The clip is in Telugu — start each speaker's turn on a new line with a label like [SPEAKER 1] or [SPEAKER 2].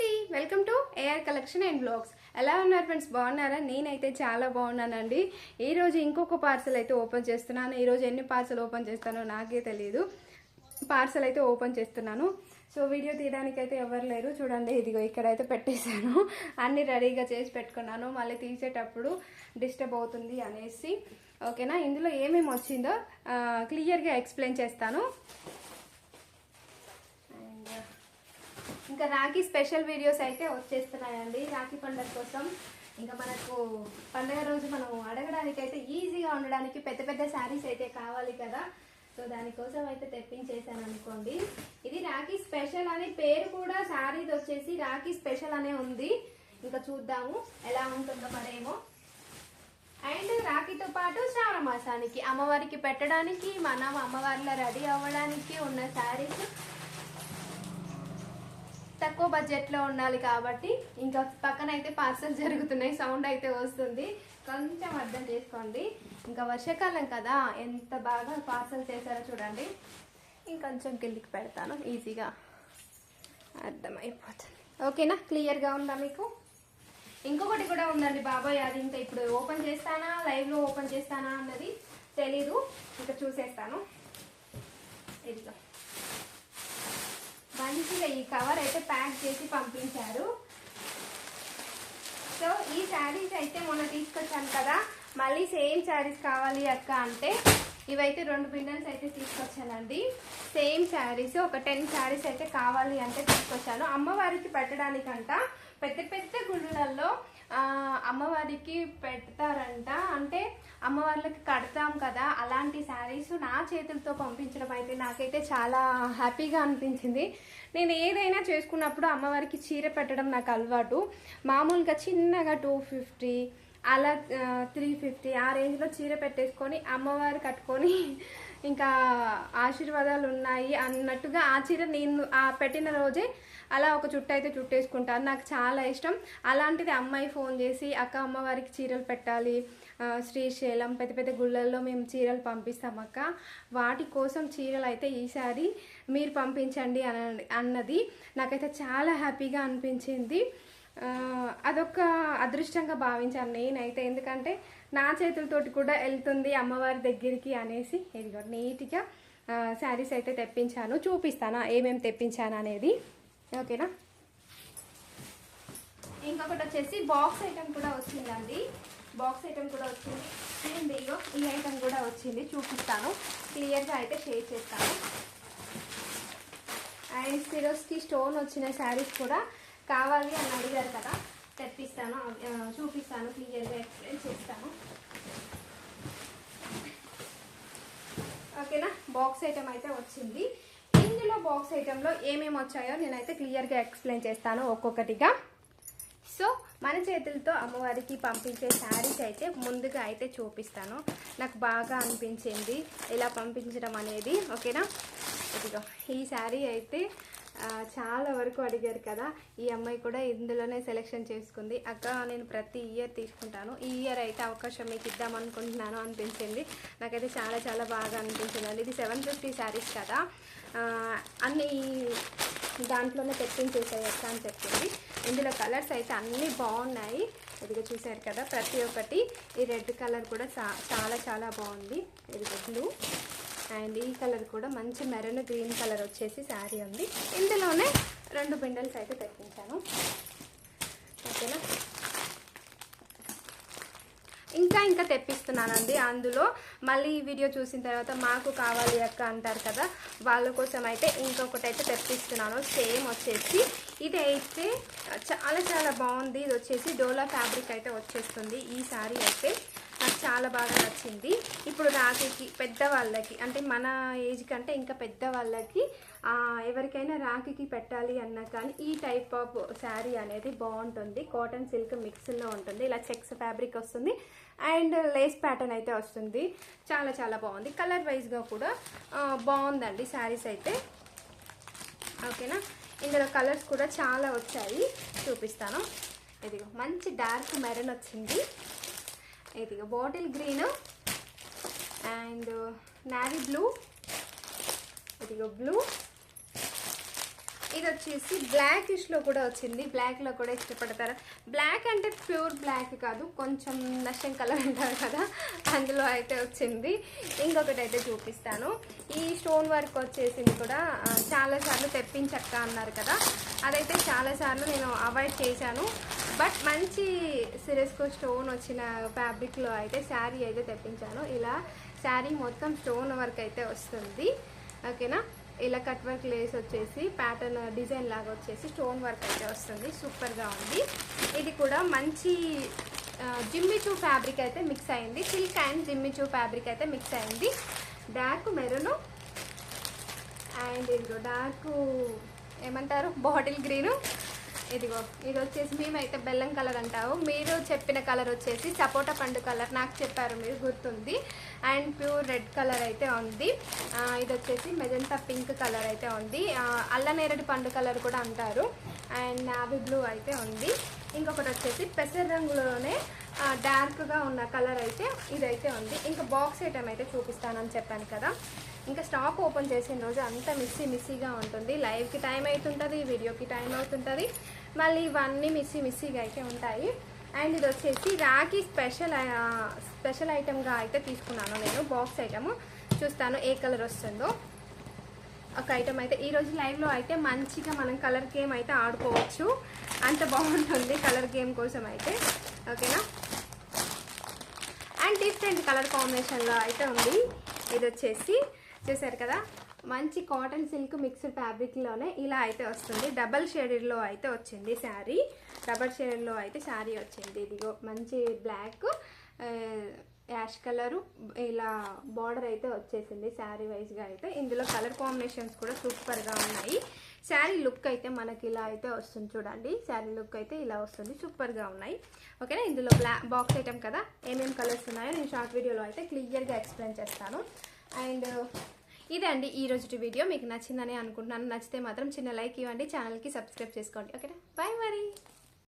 [SPEAKER 1] అండి welcome to AR collection and blogs ఎలా ఉన్నారు ఫ్రెండ్స్ బాగున్నారా? నేనైతే చాలా బాగున్నానండి. ఈరోజు ఇంకొక పార్సల్ అయితే ఓపెన్ చేస్తున్నాను. ఈరోజు ఎన్ని పార్సల్ ఓపెన్ చేస్తానో నాకే తెలియదు పార్సల్ అయితే ఓపెన్ చేస్తున్నాను. సో వీడియో తీయడానికి అయితే ఎవరు లేరు. చూడండి ఇదిగో ఇక్కడైతే పెట్టేశాను. అన్ని రెడీగా చేసి పెట్టుకున్నాను. మళ్ళీ తీసేటప్పుడు డిస్టర్బ్ అవుతుంది అనేసి. ఓకేనా ఇందులో ఏమేమి వచ్చిందో క్లియర్గా ఎక్స్ప్లెయిన్ చేస్తాను అండ్ ఇంకా రాఖీ స్పెషల్ వీడియోస్ అయితే వచ్చేస్తున్నాయండి రాఖీ పండుగ కోసం. ఇంకా మనకు పండుగ రోజు మనం అడగడానికి అయితే ఈజీగా ఉండడానికి పెద్ద పెద్ద శారీస్ అయితే కావాలి కదా. సో దానికోసం అయితే తెప్పించేసాను అనుకోండి. ఇది రాఖీ స్పెషల్ అని పేరు కూడా శారీది వచ్చేసి రాఖీ స్పెషల్ అనే ఉంది. ఇంకా చూద్దాము ఎలా ఉంటుందో మరేమో. అండ్ రాఖీతో పాటు శ్రావణ మాసానికి అమ్మవారికి పెట్టడానికి మనం అమ్మవారిలో రెడీ అవ్వడానికి ఉన్న శారీస్ తక్కువ బడ్జెట్లో ఉండాలి కాబట్టి ఇంకా పక్కన అయితే పార్సల్ జరుగుతున్నాయి సౌండ్ అయితే వస్తుంది. కొంచెం అర్థం చేసుకోండి. ఇంకా వర్షాకాలం కదా ఎంత బాగా పార్సల్ చేశారో చూడండి. ఇంకొంచెం కిందికి పెడతాను ఈజీగా అర్థమైపోతుంది. ఓకేనా? క్లియర్గా ఉందా మీకు? ఇంకొకటి కూడా ఉందండి బాబాయ్ అది ఇంకా ఇప్పుడు ఓపెన్ చేస్తానా లైవ్లో ఓపెన్ చేస్తానా అన్నది తెలీదు. ఇంకా చూసేస్తాను. ఇదిగో. మంచిగా ఈ కవర్ అయితే ప్యాక్ చేసి పంపించారు. సో ఈ శారీస్ అయితే మొన్న తీసుకొచ్చాను కదా. మళ్ళీ సేమ్ శారీస్ కావాలి అక్క అంటే ఇవైతే రెండు బిండల్స్ అయితే తీసుకొచ్చానండి. సేమ్ శారీస్ ఒక టెన్ శారీస్ అయితే కావాలి అంటే తీసుకొచ్చాను. అమ్మవారికి పెట్టడానికంట పెద్ద పెద్ద గుళ్ళల్లో అమ్మవారికి పెడతారంట. అంటే అమ్మవార్లకి కడతాం కదా అలాంటి శారీస్ నా చేతులతో పంపించడం అయితే నాకైతే చాలా హ్యాపీగా అనిపించింది. నేను ఏదైనా చేసుకున్నప్పుడు అమ్మవారికి చీర పెట్టడం నాకు అలవాటు. మామూలుగా చిన్నగా టూ ఫిఫ్టీ అలా త్రీ ఫిఫ్టీ ఆ రేంజ్లో చీర పెట్టేసుకొని అమ్మవారు కట్టుకొని ఇంకా ఆశీర్వాదాలు ఉన్నాయి అన్నట్టుగా ఆ చీర నేను ఆ పెట్టిన రోజే అలా ఒక చుట్టు అయితే చుట్టేసుకుంటాను నాకు చాలా ఇష్టం. అలాంటిది అమ్మాయి ఫోన్ చేసి అక్క అమ్మవారికి చీరలు పెట్టాలి. శ్రీశైలం పెద్ద పెద్ద గుళ్ళల్లో మేము చీరలు పంపిస్తాం అక్క. వాటి కోసం చీరలు అయితే ఈసారి మీరు పంపించండి అన్నది. నాకైతే చాలా హ్యాపీగా అనిపించింది. అదొక అదృష్టంగా భావించాను నేనైతే. ఎందుకంటే నా చేతులతోటి కూడా వెళ్తుంది అమ్మవారి దగ్గరికి అనేసి. ఇదిగో నీట్గా శారీస్ అయితే తెప్పించాను. చూపిస్తాను ఏమేమి తెప్పించాను అనేది. ఓకేనా? ఇంకొకటి వచ్చేసి బాక్స్ ఐటమ్ కూడా వచ్చిందండి. బాక్స్ ఐటమ్ కూడా వచ్చింది. అండ్ ఇగో ఈ ఐటమ్ కూడా వచ్చింది. చూపిస్తాను. క్లియర్గా అయితే షేర్ చేస్తాను. అండ్ సిరోస్కి స్టోన్ వచ్చిన శారీస్ కూడా కావాలి అని అడిగారు కదా తెప్పిస్తాను చూపిస్తాను క్లియర్గా ఎక్స్ప్లెయిన్ చేస్తాను. ఓకేనా? బాక్స్ ఐటమ్ అయితే వచ్చింది. ఇందులో బాక్స్ ఐటెంలో ఏమేమి వచ్చాయో నేనైతే క్లియర్గా ఎక్స్ప్లెయిన్ చేస్తాను ఒక్కొక్కటిగా. సో మన చేతులతో అమ్మవారికి పంపించే శారీస్ అయితే ముందుగా అయితే చూపిస్తాను. నాకు బాగా అనిపించింది. ఇలా పంపించడం అనేది ఓకేనా? ఇదిగో ఈ శారీ అయితే చాలా వరకు అడిగారు కదా ఈ అమ్మాయి కూడా ఇందులోనే సెలెక్షన్ చేసుకుంది. అక్క నేను ప్రతి ఇయర్ తీసుకుంటాను. ఈ ఇయర్ అయితే అవకాశం మీకు ఇద్దాం అనుకుంటున్నాను అనిపించింది. నాకైతే చాలా చాలా బాగా అనిపించింది ఇది సెవెన్ ఫిఫ్టీ శారీస్ కదా. అన్నీ అన్ని దాంట్లోనే తెప్పించేసాయి అక్క అని చెప్పింది. ఇందులో కలర్స్ అయితే అన్నీ బాగున్నాయి. ఇదిగో చూసారు కదా ప్రతి ఒక్కటి. ఈ రెడ్ కలర్ కూడా చాలా చాలా బాగుంది. ఇది బ్లూ అండ్ ఈ కలర్ కూడా మంచి మెరూన్ గ్రీన్ కలర్ వచ్చేసి శారీ ఉంది. ఇందులోనే రెండు బిండల్స్ అయితే తెప్పించాను. ఓకేనా? ఇంకా ఇంకా తెప్పిస్తున్నానండి. అందులో మళ్ళీ ఈ వీడియో చూసిన తర్వాత మాకు కావాలి అక్క అంటారు కదా వాళ్ళ కోసం అయితే ఇంకొకటి అయితే తెప్పిస్తున్నాను. సేమ్ వచ్చేసి ఇది అయితే చాలా చాలా బాగుంది. ఇది వచ్చేసి డోలా ఫ్యాబ్రిక్ అయితే వచ్చేస్తుంది ఈ శారీ అయితే. నాకు చాలా బాగా నచ్చింది. ఇప్పుడు రాఖీకి పెద్దవాళ్ళకి అంటే మన ఏజ్ కంటే ఇంకా పెద్దవాళ్ళకి ఎవరికైనా రాఖీకి పెట్టాలి అన్నా కానీ ఈ టైప్ ఆఫ్ శారీ అనేది బాగుంటుంది. కాటన్ సిల్క్ మిక్స్లో ఉంటుంది. ఇలా చెక్స్ ఫ్యాబ్రిక్ వస్తుంది. అండ్ లేస్ ప్యాటర్న్ అయితే వస్తుంది. చాలా చాలా బాగుంది. కలర్ వైజ్గా కూడా బాగుందండి శారీస్ అయితే. ఓకేనా? ఇందులో కలర్స్ కూడా చాలా వచ్చాయి. చూపిస్తాను. ఇదిగో మంచి డార్క్ మెరన్ వచ్చింది. ఇదిగో bottle green and navy blue. ఇదిగో బ్లూ. ఇది వచ్చేసి బ్లాక్లో కూడా వచ్చింది. బ్లాక్లో కూడా ఇష్టపడతారు. బ్లాక్ అంటే ప్యూర్ బ్లాక్ కాదు కొంచెం నష్టం కలర్ అంటారు కదా అందులో అయితే వచ్చింది. ఇంకొకటి అయితే చూపిస్తాను. ఈ స్టోన్ వర్క్ వచ్చేసింది కూడా చాలాసార్లు చాలా సార్లు తెప్పించక్క అన్నారు కదా. అదైతే చాలా సార్లు నేను అవాయిడ్ చేశాను. బట్ మంచి సిరెస్కో స్టోన్ వచ్చిన ఫ్యాబ్రిక్లో అయితే శారీ అయితే తెప్పించాను. ఇలా శారీ మొత్తం స్టోన్ వర్క్ అయితే వస్తుంది. ఓకేనా? ఇలా కట్ వర్క్ లేస్ వచ్చేసి ప్యాటర్న్ డిజైన్ లాగా వచ్చేసి స్టోన్ వర్క్ అయితే వస్తుంది. సూపర్గా ఉంది. ఇది కూడా మంచి జిమ్మిచూ ఫ్యాబ్రిక్ అయితే మిక్స్ అయింది. Silk and Jimmy Choo fabric అయితే మిక్స్ అయింది. డార్క్ మెరూన్ అండ్ ఇందులో డార్క్ ఏమంటారు? బాటిల్ గ్రీను ఇదిగో ఇది వచ్చేసి మేమైతే బెల్లం కలర్ అంటాము మీరు చెప్పిన కలర్ వచ్చేసి సపోటా పండు కలర్. నాకు చెప్పారు మీరు గుర్తుంది. అండ్ ప్యూర్ రెడ్ కలర్ అయితే ఉంది. ఇది వచ్చేసి మెజంతా పింక్ కలర్ అయితే ఉంది. అల్లనేరడి పండు కలర్ కూడా అంటారు. అండ్ నావి బ్లూ అయితే ఉంది. ఇంకొకటి వచ్చేసి పెసర రంగులోనే డార్క్గా ఉన్న కలర్ అయితే ఇదైతే ఉంది. ఇంకా బాక్స్ ఐటమ్ అయితే చూపిస్తానని చెప్పాను కదా. ఇంకా స్టాక్ ఓపెన్ చేసిన రోజు అంతా మిస్సీ మిస్సీగా ఉంటుంది. లైవ్కి టైం అవుతుంటుంది వీడియోకి టైం అవుతుంటుంది. మళ్ళీ ఇవన్నీ మిస్సీ మిస్సీగా అయితే ఉంటాయి. అండ్ ఇది వచ్చేసి రాఖీ స్పెషల్ స్పెషల్ ఐటమ్గా అయితే తీసుకున్నాను నేను బాక్స్ ఐటమ్ చూస్తాను ఏ కలర్ వస్తుందో. ఒక ఐటమ్ అయితే ఈరోజు లైవ్లో అయితే మంచిగా మనం కలర్ గేమ్ అయితే ఆడుకోవచ్చు. అంత బాగుంటుంది కలర్ గేమ్ కోసం అయితే. ఓకేనా అండ్ డిఫరెంట్ కలర్ కాంబినేషన్లో అయితే ఉంది. ఇది వచ్చేసి చూసారు కదా? మంచి కాటన్ సిల్క్ మిక్స్డ్ ఫ్యాబ్రిక్లోనే ఇలా అయితే వస్తుంది. డబల్ షేడెడ్లో అయితే వచ్చింది శారీ. డబల్ షేడెడ్లో అయితే శారీ వచ్చింది. ఇదిగో మంచి బ్లాక్ యాష్ కలరు ఇలా బార్డర్ అయితే వచ్చేసింది శారీ వైజ్గా అయితే. ఇందులో కలర్ కాంబినేషన్స్ కూడా సూపర్గా ఉన్నాయి. శారీ లుక్ అయితే మనకి ఇలా అయితే వస్తుంది చూడండి. శారీ లుక్ అయితే ఇలా వస్తుంది సూపర్గా ఉన్నాయి. ఓకేనా ఇందులో బ్లా బాక్స్ ఐటమ్ కదా? ఏమేమి కలర్స్ ఉన్నాయో నేను షార్ట్ వీడియోలో అయితే క్లియర్గా ఎక్స్ప్లెయిన్ చేస్తాను. అండ్ ఇదే అండి ఈ రోజు వీడియో మీకు నచ్చిందని అనుకుంటున్నాను. నచ్చితే మాత్రం చిన్న లైక్ ఇవ్వండి. ఛానల్కి సబ్స్క్రైబ్ చేసుకోండి. ఓకేనా బాయ్ మరి.